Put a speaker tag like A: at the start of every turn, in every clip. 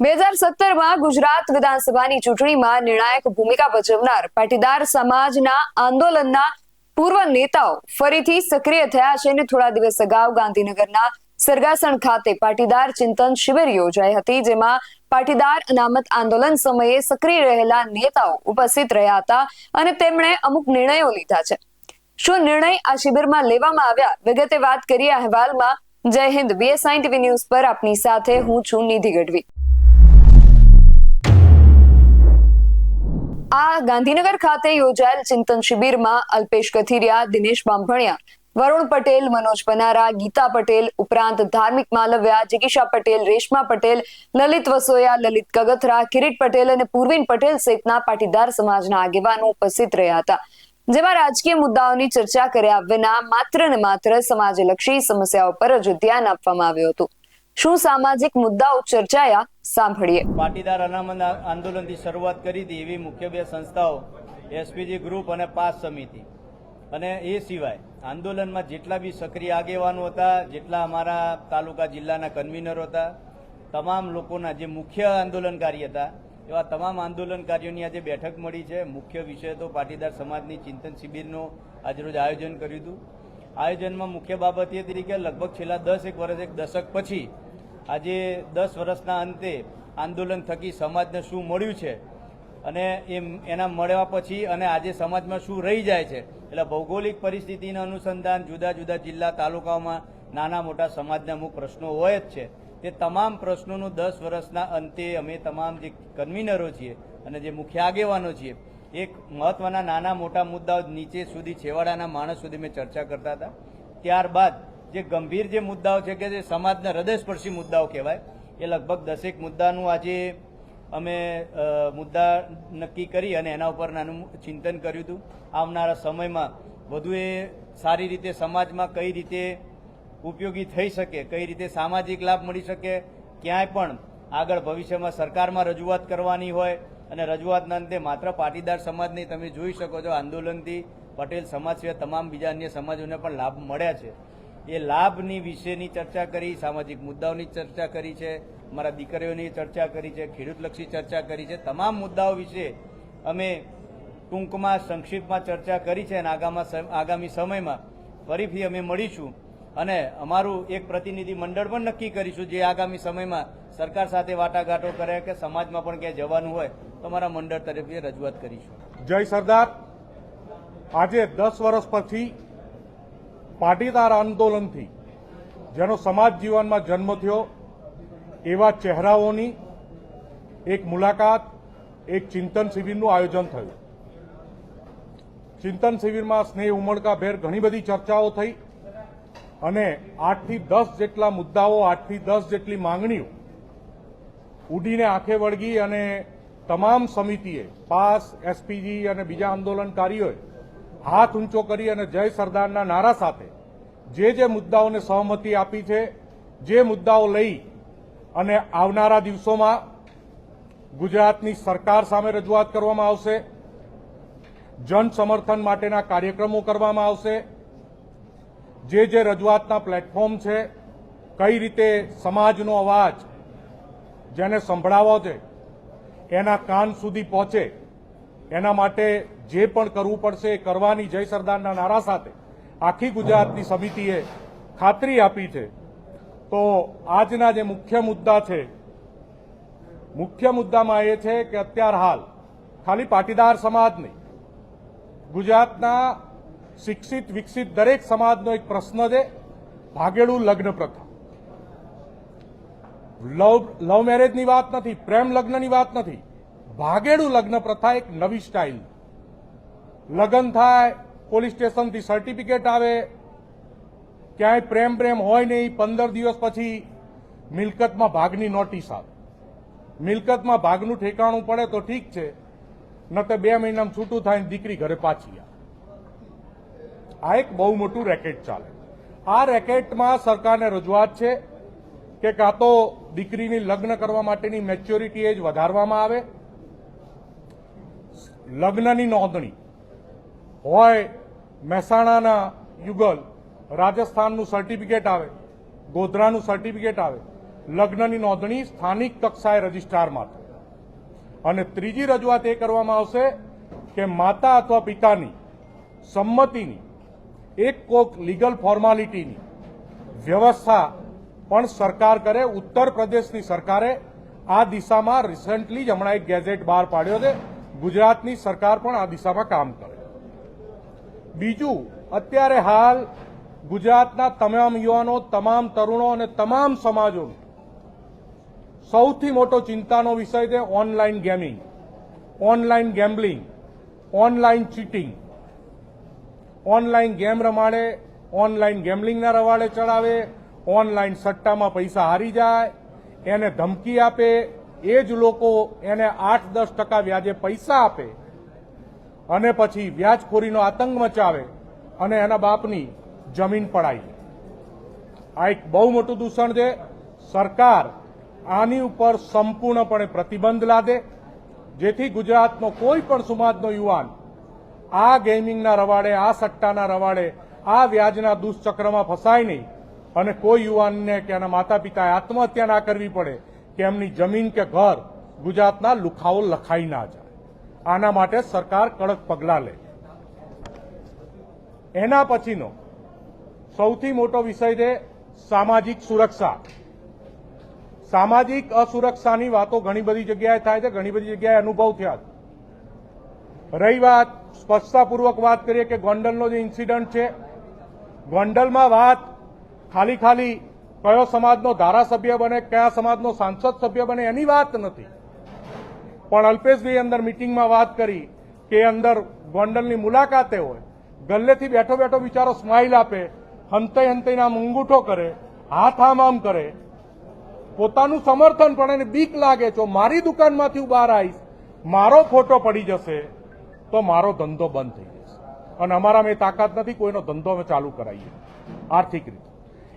A: બે હજાર સત્તરમાં ગુજરાત વિધાનસભાની ચૂંટણીમાં નિર્ણાયક ભૂમિકા ભજવનાર પાટીદાર સમાજના આંદોલનના પૂર્વ નેતાઓ ફરીથી સક્રિય થયા છે અને થોડા દિવસ અગાઉ ગાંધીનગરના સરગાસણ ખાતે પાટીદાર ચિંતન શિબિર યોજાઈ હતી, જેમાં પાટીદાર અનામત આંદોલન સમયે સક્રિય રહેલા નેતાઓ ઉપસ્થિત રહ્યા હતા અને તેમણે અમુક નિર્ણયો લીધા છે. શું નિર્ણય આ શિબિરમાં લેવામાં આવ્યા? વિગતે વાત કરીએ અહેવાલમાં. જય હિન્દ બીએસઆઈ ટીવી ન્યૂઝ પર આપની સાથે હું છું નિધિ ગઢવી. આ ગાંધીનગર ખાતે યોજાયેલ ચિંતન શિબિરમાં અલ્પેશ કથિરિયા, દિનેશ બાંભણિયા, વરુણ પટેલ, મનોજ પનારા, ગીતા પટેલ ઉપરાંત ધાર્મિક માલવ્યા, જિગીશા પટેલ, રેશમા પટેલ, લલિત વસોયા, લલિત કગથરા, કિરીટ પટેલ અને પૂર્વિન પટેલ સહિતના પાટીદાર સમાજના આગેવાનો ઉપસ્થિત રહ્યા હતા. જેમાં રાજકીય મુદ્દાઓની ચર્ચા કર્યા વિના માત્ર ને માત્ર સમાજલક્ષી સમસ્યાઓ પર જ ધ્યાન આપવામાં આવ્યું હતું. શું સામાજિક મુદ્દાઓ ચર્ચાયા? સાંભળીએ.
B: પાટીદાર અનામત આંદોલનથી શરૂઆત કરી હતી એવી મુખ્ય બે સંસ્થાઓ, એસપીજી ગ્રુપ અને પાસ સમિતિ. અને એ સિવાય આંદોલનમાં જેટલા બી સક્રિય આગેવાનો હતા, જેટલા અમારા તાલુકા જિલ્લાના કન્વીનરો હતા, તમામ લોકોના જે મુખ્ય આંદોલનકારી હતા, એવા તમામ આંદોલનકારીઓની આજે બેઠક મળી છે. મુખ્ય વિષય તો પાટીદાર સમાજની ચિંતન શિબિરનું આજરોજ આયોજન કર્યું હતું. આયોજનમાં મુખ્ય બાબત એ હતી કે લગભગ છેલ્લા દસ એક વર્ષ એક દશક પછી આજે દસ વર્ષના અંતે આંદોલન થકી સમાજને શું મળ્યું છે અને એમ એના મળ્યા પછી અને આજે સમાજમાં શું રહી જાય છે એટલે ભૌગોલિક પરિસ્થિતિના અનુસંધાન જુદા જુદા જિલ્લા તાલુકાઓમાં નાના મોટા સમાજના અમુક પ્રશ્નો હોય જ છે. તે તમામ પ્રશ્નોનું દસ વર્ષના અંતે અમે તમામ જે કન્વીનરો છીએ અને જે મુખ્ય આગેવાનો છીએ, એક મહત્વના નાના મોટા મુદ્દાઓ નીચે સુધી છેવાડાના માણસ સુધી મેં ચર્ચા કરતા હતા. ત્યારબાદ જે ગંભીર જે મુદ્દાઓ છે કે જે સમાજના હૃદયસ્પર્શી મુદ્દાઓ કહેવાય, એ લગભગ દસેક મુદ્દાનું આજે અમે મુદ્દા નક્કી કરી અને એના ઉપર નાનું ચિંતન કર્યું હતું. આવનારા સમયમાં વધુ એ સારી રીતે સમાજમાં કઈ રીતે ઉપયોગી થઈ શકે, કઈ રીતે સામાજિક લાભ મળી શકે, ક્યાંય પણ આગળ ભવિષ્યમાં સરકારમાં રજૂઆત કરવાની હોય અને રજૂઆતના અંતે માત્ર પાટીદાર સમાજની તમે જોઈ શકો છો, આંદોલનથી પટેલ સમાજ સિવાય તમામ બીજા અન્ય સમાજોને પણ લાભ મળ્યા છે. એ લાભની વિશેની ચર્ચા કરી, સામાજિક મુદ્દાઓની ચર્ચા કરી છે, મારા દીકરીઓની ચર્ચા કરી છે, ખેડૂતલક્ષી ચર્ચા કરી છે. તમામ મુદ્દાઓ વિશે અમે ટૂંકમાં, સંક્ષિપ્તમાં ચર્ચા કરી છે અને આગામા આગામી સમયમાં ફરીથી અમે મળીશું. અને અમારું એક પ્રતિનિધિ મંડળ પણ નક્કી કરીશું જે આગામી સમયમાં સરકાર સાથે વાટાઘાટો કરે કે સમાજમાં પણ ક્યાંય જવાનું હોય, તો અમારા મંડળ તરફથી રજૂઆત કરીશું.
C: જય સરદાર. આજે દસ વર્ષ પછી પાટીદાર આંદોલનથી જેનો સમાજ જીવનમાં જન્મ થયો, એવા ચહેરાઓની એક મુલાકાત, એક ચિંતન શિબિરનું આયોજન થયું. ચિંતન શિબિરમાં સ્નેહ ઉમળકાભેર ઘણી બધી ચર્ચાઓ થઈ અને આઠથી દસ જેટલા મુદ્દાઓ, આઠથી દસ જેટલી માંગણીઓ ઉડીને આંખે વળગી અને તમામ સમિતિએ, પાસ, એસપીજી અને બીજા આંદોલનકારીઓએ હાથ ઊંચો કરી અને જય સરદારના નારા સાથે જે જે મુદ્દાઓને સહમતિ આપી છે, જે મુદ્દાઓ લઈ અને આવનારા દિવસોમાં ગુજરાતની સરકાર સામે રજૂઆત કરવામાં આવશે જન સમર્થન માટેના કાર્યક્રમો કરવામાં આવશે, જે જે રજૂઆતના પ્લેટફોર્મ છે, કઈ રીતે સમાજનો અવાજ જેને સંભળાવો છે, એના કાન સુધી પહોંચે એના માટે જે પણ કરવું પડશે એ કરવાની જય સરદારના નારા સાથે આખી ગુજરાતની સમિતિએ ખાતરી આપી છે. તો આજના જે મુખ્ય મુદ્દા છે, મુખ્ય મુદ્દામાં એ છે કે અત્યાર હાલ ખાલી પાટીદાર સમાજ નહીં, ગુજરાતના શિક્ષિત, વિકસિત દરેક સમાજનો એક પ્રશ્ન છે, ભાગેડું લગ્ન પ્રથા. લવ લવ મેરેજની વાત નથી, પ્રેમ લગ્નની વાત નથી ભાગેડું લગ્ન પ્રથા એક નવી સ્ટાઇલ. લગ્ન થાય, પોલીસ સ્ટેશનથી સર્ટિફિકેટ આવે. ક્યાંય પ્રેમ પ્રેમ હોય નહીં, પંદર દિવસ પછી મિલકતમાં ભાગની નોટિસ આવે. મિલકતમાં ભાગનું ઠેકાણું પડે તો ઠીક છે ન તો બે મહિનામાં છૂટું થાય દીકરી ઘરે પાછી આવે. આ એક બહુ મોટું રેકેટ ચાલે. આ રેકેટમાં સરકારને રજૂઆત છે કે કાં તો દીકરીની લગ્ન કરવા માટેની મેચ્યોરિટી એજ વધારવામાં આવે લગ્નની નોંધણી હોય મહેસાણાના યુગલ રાજસ્થાનનું સર્ટિફિકેટ આવે, ગોધરાનું સર્ટિફિકેટ આવે, લગ્નની નોંધણી સ્થાનિક કક્ષાએ રજિસ્ટ્રારમાં થાય. અને ત્રીજી રજૂઆત એ કરવામાં આવશે કે માતા અથવા પિતાની સંમતિની એક કોક લીગલ ફોર્માલિટીની વ્યવસ્થા પણ સરકાર કરે. ઉત્તર પ્રદેશની સરકારે આ દિશામાં રિસન્ટલી જ હમણાં એક ગેઝેટ બહાર પાડ્યો છે. ગુજરાતની સરકાર પણ આ દિશામાં કામ કરે. બીજું, અત્યારે હાલ ગુજરાતના તમામ યુવાનો, તમામ તરુણો અને તમામ સમાજોનો સૌથી મોટો ચિંતાનો વિષય છે online gaming, online gambling, online cheating. Online game રમાડે, ઓનલાઈન ગેમ્બલિંગના રવાડે ચડાવે, ઓનલાઈન સટ્ટામાં પૈસા હારી જાય, એને ધમકી આપે એ જ લોકો એને આઠ દસ ટકા વ્યાજે પૈસા આપે અને પછી વ્યાજખોરીનો આતંક મચાવે અને એના બાપની જમીન પડાવી આ એક બહુ મોટું દૂષણ છે. સરકાર આની ઉપર સંપૂર્ણપણે પ્રતિબંધ લાદે, જેથી ગુજરાતનો કોઈ પણ સમાજનો યુવાન આ ગેમિંગના રવાડે, આ સટ્ટાના રવાડે, આ વ્યાજના દુષ્ચક્રમાં ફસાય નહીં અને કોઈ યુવાનને કે એના માતા પિતાએ આત્મહત્યા ના કરવી પડે. કે એમની જમીન કે ઘર ગુજરાતના લુખાઓ લખાઈ ના જાય. આના માટે સરકાર કડક પગલાં લે. એના પછીનો સૌથી મોટો વિષય છે સામાજિક સુરક્ષા. સામાજિક અસુરક્ષાની વાતો ઘણી બધી જગ્યાએ થાય છે, ઘણી બધી જગ્યાએ અનુભવ થયા રહી વાત, સ્પષ્ટતાપૂર્વક વાત કરીએ કે ગોંડલનો જે ઇન્સિડન્ટ છે, ગોંડલમાં વાત ખાલી ખાલી કયો સમાજનો ધારાસભ્ય બને, કયા સમાજનો સાંસદ સભ્ય બને, એની વાત નથી. પણ અલ્પેશભાઈ અંદર મિટિંગમાં વાત કરી કે અંદર ગોંડલની મુલાકાતે હોય, ગલ્લેથી બેઠો બેઠો બિચારો સ્માઇલ આપે, હંતઈ હંતઈના મુંગુઠો કરે, હાથ આમ કરે. પોતાનું સમર્થન પણ એને બીક લાગે, જો મારી દુકાનમાંથી હું બહાર આવીશ, મારો ફોટો પડી જશે, તો મારો ધંધો બંધ થઈ જશે. અને અમારામાં એ તાકાત નથી, કોઈનો ધંધો અમે ચાલુ કરાવીએ. આર્થિક રીતે.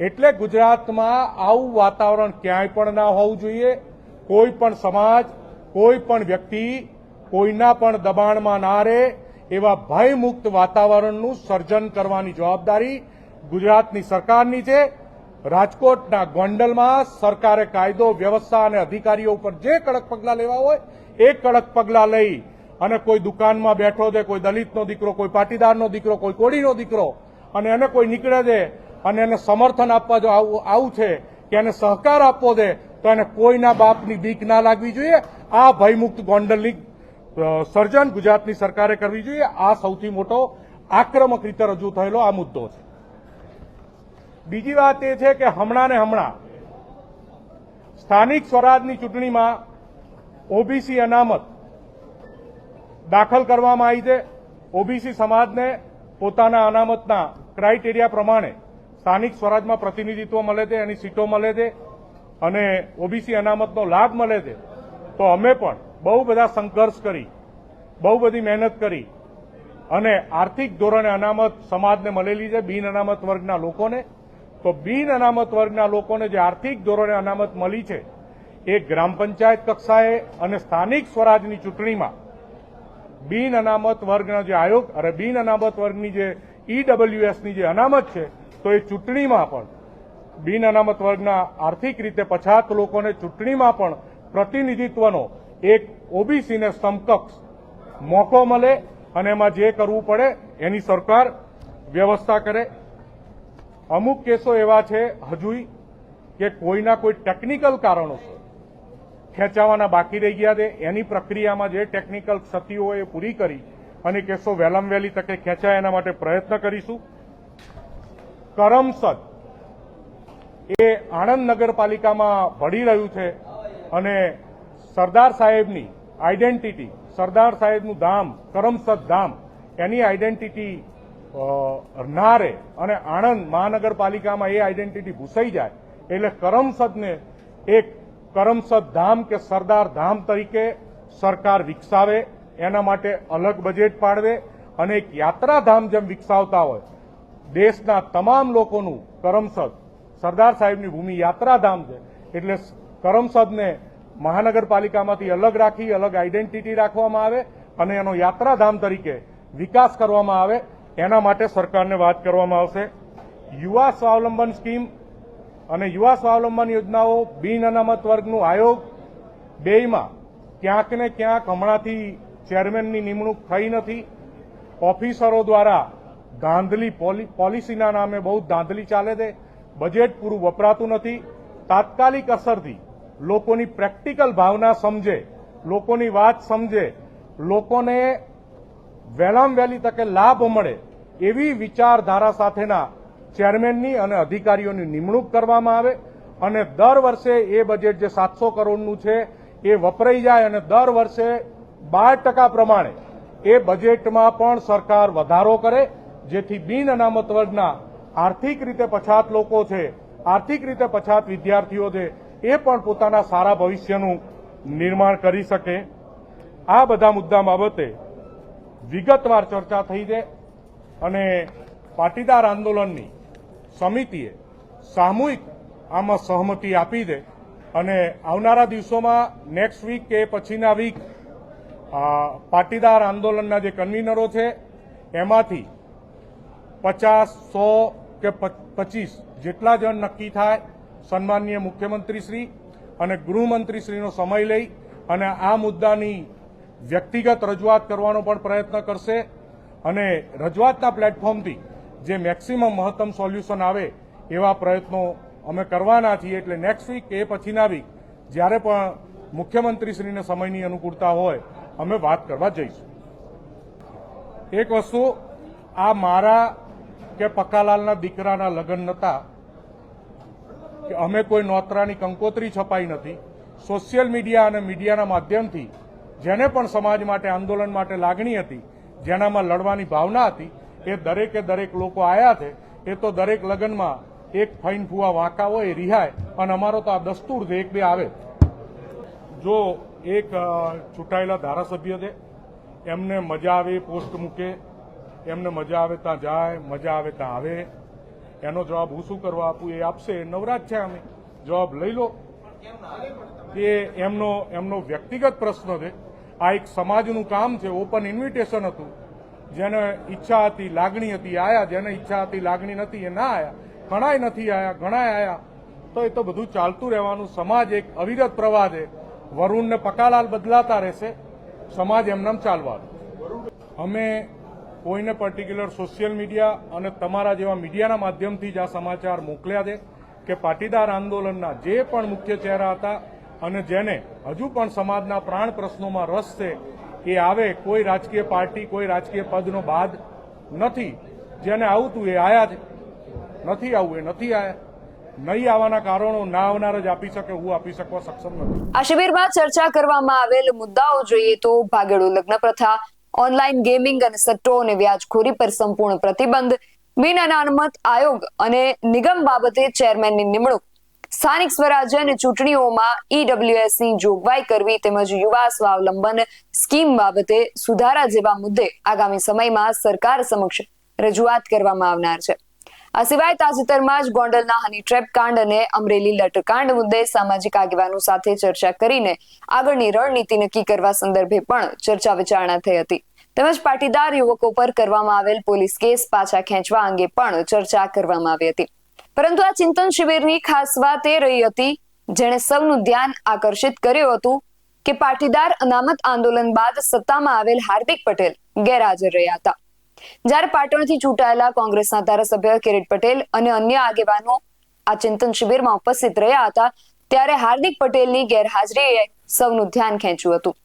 C: એટલે ગુજરાતમાં આવું વાતાવરણ ક્યાંય પણ ના હોવું જોઈએ. કોઈ પણ સમાજ, કોઈ પણ વ્યક્તિ કોઈના પણ દબાણમાં ના રહે એવા ભયમુક્ત વાતાવરણનું સર્જન કરવાની જવાબદારી ગુજરાતની સરકારની છે. રાજકોટના ગોંડલમાં સરકારે કાયદો, વ્યવસ્થા અને અધિકારીઓ ઉપર જે કડક પગલાં લેવા હોય એ કડક પગલાં લઈ અને કોઈ દુકાનમાં બેઠો દે, કોઈ દલિતનો દીકરો, કોઈ પાટીદારનો દીકરો, કોઈ કોળીનો દીકરો અને એને કોઈ નીકળે છે અને એને સમર્થન આપવા જો આવું આવું છે કે એને સહકાર આપવો દે તો એને કોઈના બાપની બીક ના લાગવી જોઈએ. આ ભયમુક્ત ગોંડલની અ, સર્જન ગુજરાતની સરકારે કરવી જોઈએ. આ સૌથી મોટો આક્રમક રીતે રજૂ થયેલો આ મુદ્દો છે. બીજી વાત એ છે કે હમણાં ને હમણાં સ્થાનિક સ્વરાજની ચૂંટણીમાં ઓબીસી અનામત દાખલ કરવામાં આવી છે. ઓબીસી સમાજને પોતાના અનામતના ક્રાઇટેરિયા પ્રમાણે સ્થાનિક સ્વરાજમાં પ્રતિનિધિત્વ મળે છે, એની સીટો મળે છે અને ઓબીસી અનામતનો લાભ મળે છે. તો અમે પણ બહુ બધા સંઘર્ષ કરી, બહુ બધી મહેનત કરી અને આર્થિક ધોરણે અનામત સમાજને મળેલી છે, બિન અનામત વર્ગના લોકોને. તો બિન અનામત વર્ગના લોકોને જે આર્થિક ધોરણે અનામત મળી છે, એ ગ્રામ પંચાયત કક્ષાએ અને સ્થાનિક સ્વરાજની ચૂંટણીમાં બિન અનામત વર્ગના જે આયોગ અને બિન અનામત વર્ગની જે ઈડબલ્યુએસની જે અનામત છે તો એ ચૂંટણીમાં પણ બિન અનામત વર્ગના આર્થિક રીતે પછાત લોકોને ચૂંટણીમાં પણ પ્રતિનિધિત્વનો એક ઓબીસીને સમકક્ષ મોકો મળે અને એમાં જે કરવું પડે એની સરકાર વ્યવસ્થા કરે. અમુક કેસો એવા છે હજુય કે કોઈના કોઈ ટેકનિકલ કારણોસર ખેંચાવાના બાકી રહી ગયા છે. એની પ્રક્રિયામાં જે ટેકનિકલ ક્ષતિઓ એ પૂરી કરી અને કેસો વહેલામ વહેલી તકે ખેંચાય એના માટે પ્રયત્ન કરીશું. કરમસદ. એ આણંદ નગરપાલિકામાં ભળી રહ્યું છે અને સરદાર સાહેબની આઈડેન્ટિટી સરદાર સાહેબનું ધામ, કરમસદ ધામ, એની આઈડેન્ટિટી ના રહે અને આણંદ મહાનગરપાલિકામાં એ આઈડેન્ટિટી ભૂસાઈ જાય એટલે કરમસદને એક કરમસદ ધામ કે સરદાર ધામ તરીકે સરકાર વિકસાવે, એના માટે અલગ બજેટ પાડવે અને એક યાત્રાધામ જેમ વિકસાવતા હોય. દેશના તમામ લોકોનું કરમસદ સરદાર સાહેબની ભૂમિ યાત્રાધામ છે. એટલે કરમસદને મહાનગરપાલિકામાંથી અલગ રાખી, અલગ આઈડેન્ટિટી રાખવામાં આવે અને એનો યાત્રાધામ તરીકે વિકાસ કરવામાં આવે. એના માટે સરકારને વાત કરવામાં આવશે. યુવા સ્વાવલંબન સ્કીમ અને યુવા સ્વાવલંબન યોજનાઓ બિન અનામત વર્ગનું આયોગ બેયમાં ક્યાંક ને ક્યાંક હમણાંથી ચેરમેનની નિમણૂક થઈ નથી. ઓફિસરો દ્વારા ધાંધલી પોલી- પોલિસીના નામે બહુ ધાંધલી ચાલે છે. બજેટ પૂરું વપરાતું નથી. તાત્કાલિક અસરથી લોકોની પ્રેક્ટિકલ ભાવના સમજે, લોકોની વાત સમજે, લોકોને વહેલામ વહેલી તકે લાભ મળે એવી વિચારધારા સાથેના ચેરમેનની અને અધિકારીઓની નિમણૂક કરવામાં આવે અને દર વર્ષે એ બજેટ જે સાતસો કરોડનું છે એ વપરાઈ જાય અને દર વર્ષે બાર ટકા પ્રમાણે એ બજેટમાં પણ સરકાર વધારો કરે જેથી બિન અનામત વર્ગના આર્થિક રીતે પછાત લોકો છે, આર્થિક રીતે પછાત વિદ્યાર્થીઓ છે, એ પણ પોતાના સારા ભવિષ્યનું નિર્માણ કરી શકે. આ બધા મુદ્દા બાબતે વિગતવાર ચર્ચા થઈ છે અને પાટીદાર આંદોલનની સમિતિએ સામૂહિક આમાં સહમતિ આપી દે અને આવનારા દિવસોમાં નેક્સ્ટ વીક કે પછીના વીક પાટીદાર આંદોલનના જે કન્વીનરો છે, એમાંથી પચાસ, સો કે પચીસ જેટલા જણ નક્કી થાય સન્માનીય મુખ્યમંત્રીશ્રી અને ગૃહમંત્રીશ્રીનો સમય લઈ અને આ મુદ્દાની વ્યક્તિગત રજૂઆત કરવાનો પણ પ્રયત્ન કરશે અને રજૂઆતના પ્લેટફોર્મથી જે મેક્સિમમ મહત્તમ સોલ્યુશન આવે એવા પ્રયત્નો અમે કરવાના છીએ એટલે નેક્સ્ટ વીક એ પછીના વીક જ્યારે પણ મુખ્યમંત્રીશ્રીને સમયની અનુકૂળતા હોય અમે વાત કરવા જઈશું. એક વસ્તુ, આ મારા કે પકાલાલના દીકરાના લગ્ન નહોતા કે અમે કોઈ નોતરાની કંકોત્રી છપાઈ નથી. સોશિયલ મીડિયા અને મીડિયાના માધ્યમથી જેને પણ સમાજ માટે, આંદોલન માટે લાગણી હતી, જેનામાં લડવાની ભાવના હતી, એ દરેકે દરેક લોકો આવ્યા છે. એ તો દરેક લગ્નમાં એક ફાઈન ફુવા વાંકા હોય રિહાય. અને અમારો તો આ દસ્તુર છે, એક બે આવે. જો એક ચૂંટાયેલા ધારાસભ્ય છે, એમને મજા આવે, પોસ્ટ મૂકે એમને મજા આવે, ત્યાં જાય, મજા આવે, ત્યાં આવે. એનો જવાબ હું શું કરવા આપું એ આપશે. નવરાજ છે અમે જવાબ લઈ લો. એ એમનો એમનો વ્યક્તિગત પ્રશ્ન છે. આ એક સમાજનું કામ છે. ઓપન ઇન્વિટેશન હતું. જેને ઈચ્છા હતી, લાગણી હતી, આયા. જેને ઈચ્છા હતી, લાગણી નથી, એ ના આયા. ઘણાય નથી આયા, ઘણાય આયા. તો એ તો બધું ચાલતું રહેવાનું. સમાજ એક અવિરત પ્રવાહ છે. વરુણને પકાલાલ બદલાતા રહેશે. સમાજ એમનામ ચાલવાનું અમે કોઈને પર્ટિક્યુલર સોશિયલ મીડિયા અને તમારા જેવા મીડિયાના માધ્યમથી જ આ સમાચાર મોકલ્યા છે કે પાટીદાર આંદોલનના જે પણ મુખ્ય ચહેરા હતા અને જેને હજુ પણ સમાજના પ્રાણ પ્રશ્નોમાં રસ છે એ આવે, કોઈ રાજકીય પાર્ટી, કોઈ રાજકીય પદનો બાદ નથી. જેને આવતું એ આયા છે. નથી આવવું એ નથી આયા. નહીં આવવાના કારણો ના આવનાર જ આપી શકે, હું આપી શકવા સક્ષમ નથી.
A: આ શિબિરમાં ચર્ચા કરવામાં આવેલ મુદ્દાઓ જોઈએ તો ભાગેડુ લગ્ન પ્રથા ઓનલાઈન ગેમિંગ અને સટ્ટો અને વ્યાજખોરી પર સંપૂર્ણ પ્રતિબંધ. બિન અનામત આયોગ અને નિગમ બાબતે ચેરમેનની નિમણૂક. સ્થાનિક સ્વરાજ્ય અને ચૂંટણીઓમાં ઈડબ્લ્યુએસની જોગવાઈ કરવી તેમજ યુવા સ્વાવલંબન સ્કીમ બાબતે સુધારા જેવા મુદ્દે આગામી સમયમાં સરકાર સમક્ષ રજૂઆત કરવામાં આવનાર છે. આ સિવાય તાજેતરમાં જ ગોંડલના હની ટ્રેપ કાંડ અને અમરેલી લટકાંડ મુદ્દે સામાજિક આગેવાનો સાથે ચર્ચા કરીને આગળની રણનીતિ નક્કી કરવા સંદર્ભે પણ ચર્ચા વિચારણા થઈ હતી. તેમજ પાટીદાર યુવકો પર કરવામાં આવેલ પોલીસ કેસ પાછા ખેંચવા અંગે પણ ચર્ચા કરવામાં આવી હતી. પરંતુ આ ચિંતન શિબિરની ખાસ વાત એ રહી હતી. જેણે સૌનું ધ્યાન આકર્ષિત કર્યું હતું કે પાટીદાર અનામત આંદોલન બાદ સત્તામાં આવેલ હાર્દિક પટેલ ગેરહાજર રહ્યા હતા. જ્યારે પાટણથી ચૂંટાયેલા કોંગ્રેસના ધારાસભ્ય કિરીટ પટેલ અને અન્ય આગેવાનો આ ચિંતન શિબિરમાં ઉપસ્થિત રહ્યા હતા, ત્યારે હાર્દિક પટેલની ગેરહાજરીએ સૌનું ધ્યાન ખેંચ્યું હતું.